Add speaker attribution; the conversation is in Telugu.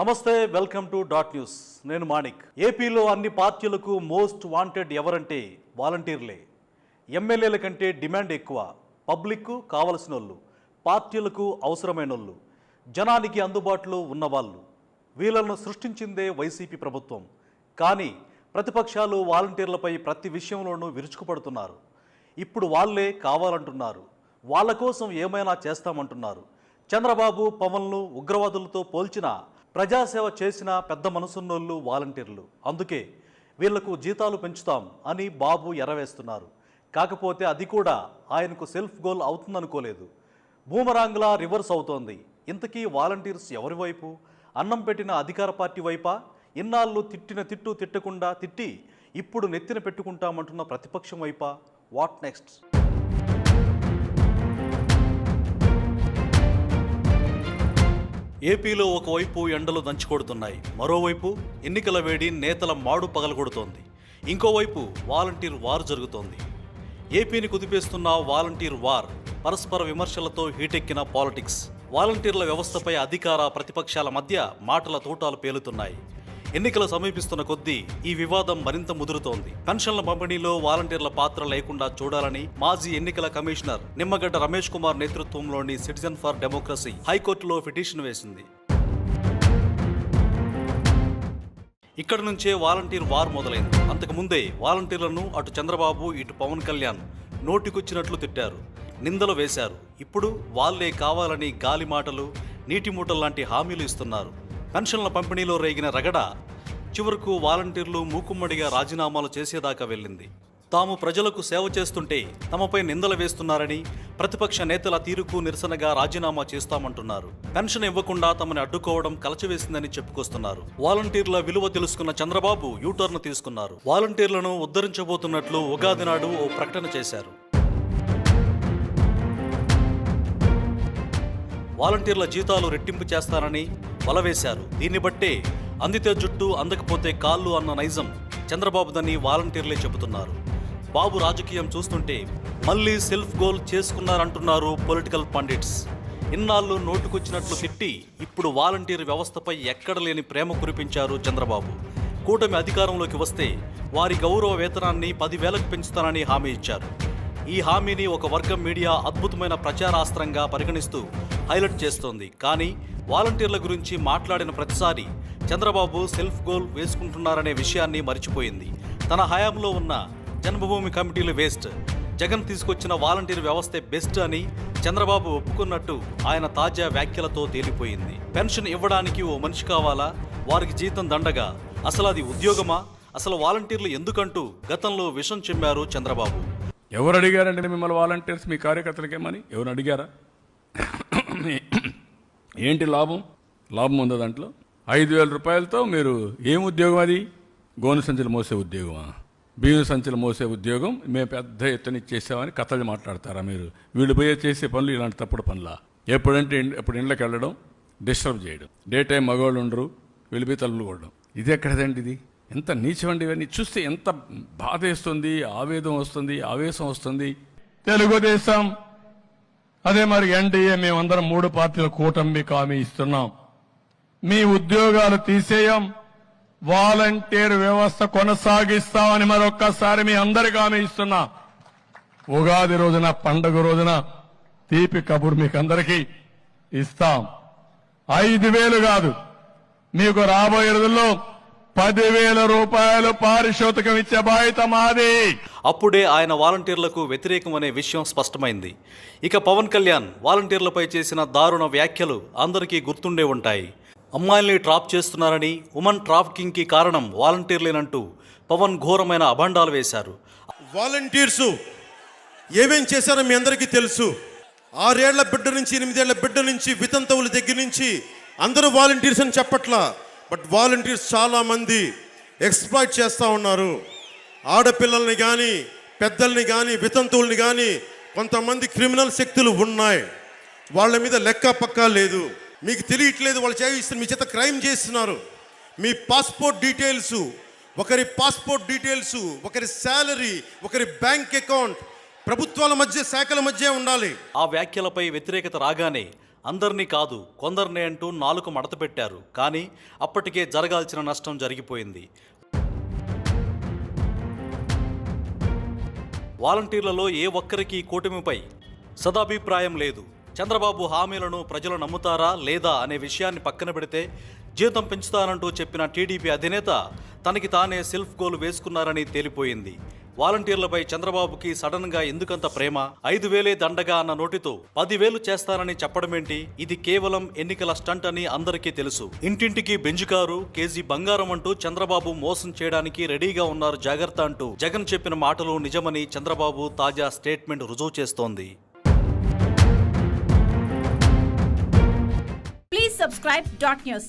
Speaker 1: నమస్తే వెల్కమ్ టు డాట్ న్యూస్. నేను మాణిక్. ఏపీలో అన్ని పార్టీలకు మోస్ట్ వాంటెడ్ ఎవరంటే వాలంటీర్లే. ఎమ్మెల్యేల కంటే డిమాండ్ ఎక్కువ. పబ్లిక్కు కావలసిన వాళ్ళు పార్టీలకు అవసరమైన వాళ్ళు జనానికి అందుబాటులో ఉన్నవాళ్ళు. వీళ్ళను సృష్టించిందే వైసీపీ ప్రభుత్వం. కానీ ప్రతిపక్షాలు వాలంటీర్లపై ప్రతి విషయంలోనూ విరుచుకుపడుతున్నారు. ఇప్పుడు వాళ్ళే కావాలంటున్నారు. వాళ్ళ కోసం ఏమైనా చేస్తామంటున్నారు. చంద్రబాబు పవన్లు ఉగ్రవాదులతో పోల్చిన ప్రజాసేవ చేసిన పెద్ద మనసున్నోళ్ళు వాలంటీర్లు. అందుకే వీళ్ళకు జీతాలు పెంచుతాం అని బాబు ఎరవేస్తున్నారు. కాకపోతే అది కూడా ఆయనకు సెల్ఫ్ గోల్ అవుతుందనుకోలేదు. బూమరాంగ్లా రివర్స్ అవుతోంది. ఇంతకీ వాలంటీర్స్ ఎవరి వైపు? అన్నం పెట్టిన అధికార పార్టీ వైపా? ఇన్నాళ్ళు తిట్టిన తిట్టు తిట్టకుండా తిట్టి ఇప్పుడు నెత్తిన పెట్టుకుంటామంటున్న ప్రతిపక్షం వైపా? What next? ఏపీలో ఒకవైపు ఎండలు దంచుకొడుతున్నాయి మరోవైపు ఎన్నికల వేడి నేతల మాడు పగలగొడుతోంది. ఇంకోవైపు వాలంటీర్ వార్ జరుగుతోంది. ఏపీని కుదిపేస్తున్న వాలంటీర్ వార్ పరస్పర విమర్శలతో హీటెక్కిన పాలిటిక్స్. వాలంటీర్ల వ్యవస్థపై అధికార ప్రతిపక్షాల మధ్య మాటల తోటాలు పేలుతున్నాయి. ఎన్నికలు సమీపిస్తున్న కొద్దీ ఈ వివాదం మరింత ముదురుతోంది. పెన్షన్ల పంపిణీలో వాలంటీర్ల పాత్ర లేకుండా చూడాలని మాజీ ఎన్నికల కమిషనర్ నిమ్మగడ్డ రమేష్ కుమార్ నేతృత్వంలోని సిటిజన్ ఫర్ డెమోక్రసీ హైకోర్టులో పిటిషన్ వేసింది. ఇక్కడ నుంచే వాలంటీర్ వార్ మొదలైంది. అంతకుముందే వాలంటీర్లను అటు చంద్రబాబు ఇటు పవన్ కళ్యాణ్ నోటికొచ్చినట్లు తిట్టారు. నిందలు వేశారు. ఇప్పుడు వాళ్ళే కావాలని గాలి మాటలు నీటి మూటల్లాంటి హామీలు ఇస్తున్నారు. పెన్షన్ల పంపిణీలో రేగిన రగడ చివరకు వాలంటీర్లు మూకుమ్మడిగా రాజీనామాలు చేసేదాకా వెళ్ళింది. తాము ప్రజలకు సేవ చేస్తుంటే తమపై నిందలు వేస్తున్నారని ప్రతిపక్ష నేతల తీరుకు నిరసనగా రాజీనామా చేస్తామంటున్నారు. పెన్షన్ ఇవ్వకుండా తమని అడ్డుకోవడం కలచివేసిందని చెప్పుకొస్తున్నారు. వాలంటీర్ల విలువ తెలుసుకున్న చంద్రబాబు యూటర్న్ తీసుకున్నారు. వాలంటీర్లను ఉద్ధరించబోతున్నట్లు ఉగాది నాడు ఓ ప్రకటన చేశారు. వాలంటీర్ల జీతాలు రెట్టింపు చేస్తానని బలవేశారు దీన్ని బట్టే అందితే జుట్టు అందకపోతే కాళ్ళు అన్న నైజం చంద్రబాబుదని వాలంటీర్లే చెబుతున్నారు. బాబు రాజకీయం చూస్తుంటే మళ్ళీ సెల్ఫ్ గోల్ చేసుకున్నారంటున్నారు పొలిటికల్ పండిట్స్. ఇన్నాళ్ళు నోటుకొచ్చినట్లు తిట్టి ఇప్పుడు వాలంటీర్ వ్యవస్థపై ఎక్కడ లేని ప్రేమ కురిపించారు చంద్రబాబు. కూటమి అధికారంలోకి వస్తే వారి గౌరవ వేతనాన్ని పదివేలకు పెంచుతానని హామీ ఇచ్చారు. ఈ హామీని ఒక వర్గం మీడియా అద్భుతమైన ప్రచారాస్త్రంగా పరిగణిస్తూ హైలైట్ చేస్తోంది. కానీ వాలంటీర్ల గురించి మాట్లాడిన ప్రతిసారి చంద్రబాబు సెల్ఫ్ గోల్ వేసుకుంటున్నారనే విషయాన్ని మర్చిపోయింది. తన హయాంలో ఉన్న జన్మభూమి కమిటీలు వేస్ట్ జగన్ తీసుకొచ్చిన వాలంటీర్ వ్యవస్థే బెస్ట్ అని చంద్రబాబు ఒప్పుకున్నట్టు ఆయన తాజా వ్యాఖ్యలతో తేలిపోయింది. పెన్షన్ ఇవ్వడానికి ఓ మనిషి కావాలా? వారికి జీతం దండగా? అసలు అది ఉద్యోగమా? అసలు వాలంటీర్లు ఎందుకంటూ గతంలో విషం చెమ్మారు చంద్రబాబు?
Speaker 2: ఎవరు అడిగారండి మిమ్మల్ని వాలంటీర్స్ మీ కార్యకర్తలకేమని? ఎవరు అడిగారా? ఏంటి లాభం? లాభం ఉందా దాంట్లో? ఐదు వేల రూపాయలతో మీరు ఏం ఉద్యోగం అది? గోను సంచులు మోసే ఉద్యోగమా? బియ్యం సంచులు మోసే ఉద్యోగం? మేము పెద్ద ఎత్తున ఇచ్చేసామని కథలు మాట్లాడతారా మీరు? వీళ్ళు పోయే చేసే పనులు ఇలాంటి తప్పుడు పనులా? ఎప్పుడంటే ఎప్పుడు ఇండ్లకి వెళ్ళడం డిస్టర్బ్ చేయడం. డే టైం మగవాళ్ళు ఉండరు వెళ్ళిపోయి తలుపులు కొట్టడం. ఇది ఎక్కడదండి ఇది? ఎంత నీచమండి ఇవన్నీ? చూస్తే ఎంత బాధ వేస్తుంది ఆవేదం వస్తుంది ఆవేశం వస్తుంది.
Speaker 3: తెలుగుదేశం అదే మరి ఎన్డీఏ మేమందరం మూడు పార్టీల కూటమి హామీ ఇస్తున్నాం. మీ ఉద్యోగాలు తీసేయం వాలంటీర్ వ్యవస్థ కొనసాగిస్తామని మరొక్కసారి మీ అందరికి హామీ ఇస్తున్నా. ఉగాది రోజున పండుగ రోజున తీపి కబుర్ మీకు అందరికీ ఇస్తాం. ఐదు వేలు కాదు మీకు రాబోయే రోజుల్లో పదివేల రూపాయలు పారితోషికం ఇచ్చే బాధ్యత మాది.
Speaker 1: అప్పుడే ఆయన వాలంటీర్లకు వ్యతిరేకం అనే విషయం స్పష్టమైంది. ఇక పవన్ కళ్యాణ్ వాలంటీర్లపై చేసిన దారుణ వ్యాఖ్యలు అందరికీ గుర్తుండే ఉంటాయి. అమ్మాయిల్ని ట్రాప్ చేస్తున్నారని ఉమన్ ట్రాఫికింగ్కి కారణం వాలంటీర్లేనంటూ పవన్ ఘోరమైన అభండాలు వేశారు.
Speaker 4: వాలంటీర్సు ఏమేం చేశారో మీ అందరికీ తెలుసు. ఆరేళ్ళ బిడ్డ నుంచి ఎనిమిదేళ్ళ బిడ్డ నుంచి వితంతువుల దగ్గర నుంచి అందరూ వాలంటీర్స్ అని చెప్పట్లా. బట్ వాలంటీర్స్ చాలామంది ఎక్స్ప్లాయిట్ చేస్తూ ఉన్నారు. ఆడపిల్లల్ని కానీ పెద్దల్ని కానీ వితంతువుల్ని కానీ కొంతమంది క్రిమినల్ శక్తులు ఉన్నాయి. వాళ్ళ మీద లెక్క పక్కా లేదు. మీకు తెలియట్లేదు వాళ్ళు చేయిస్తున్న మీ చేత క్రైమ్ చేస్తున్నారు. మీ పాస్పోర్ట్ డీటెయిల్స్ ఒకరి పాస్పోర్ట్ డీటెయిల్స్ ఒకరి శాలరీ ఒకరి బ్యాంక్ అకౌంట్ ప్రభుత్వాల మధ్య శాఖల మధ్య ఉండాలి.
Speaker 1: ఆ వ్యాఖ్యలపై వ్యతిరేకత రాగానే అందరినీ కాదు కొందరినే అంటూ నాలుగు మడత పెట్టారు. కానీ అప్పటికే జరగాల్సిన నష్టం జరిగిపోయింది. వాలంటీర్లలో ఏ ఒక్కరికి కూటమిపై సదాభిప్రాయం లేదు. చంద్రబాబు హామీలను ప్రజలు నమ్ముతారా లేదా అనే విషయాన్ని పక్కన పెడితే జీతం పెంచుతానంటూ చెప్పిన టీడీపీ అధినేత తనకి తానే సెల్ఫ్ గోల్ వేసుకున్నారని తేలిపోయింది. వాలంటీర్లపై చంద్రబాబుకి సడన్గా ఎందుకంత ప్రేమ? ఐదు వేలే దండగా అన్న నోటితో పదివేలు చేస్తానని చెప్పడమేంటి ఇది కేవలం ఎన్నికల స్టంట్ అని అందరికీ తెలుసు. ఇంటింటికి బెంజుకారు కేజీ బంగారం అంటూ చంద్రబాబు మోసం చేయడానికి రెడీగా ఉన్నారు జాగ్రత్త అంటూ జగన్ చెప్పిన మాటలు నిజమని చంద్రబాబు తాజా స్టేట్మెంట్ రుజువు చేస్తోంది.
Speaker 5: Please subscribe dot news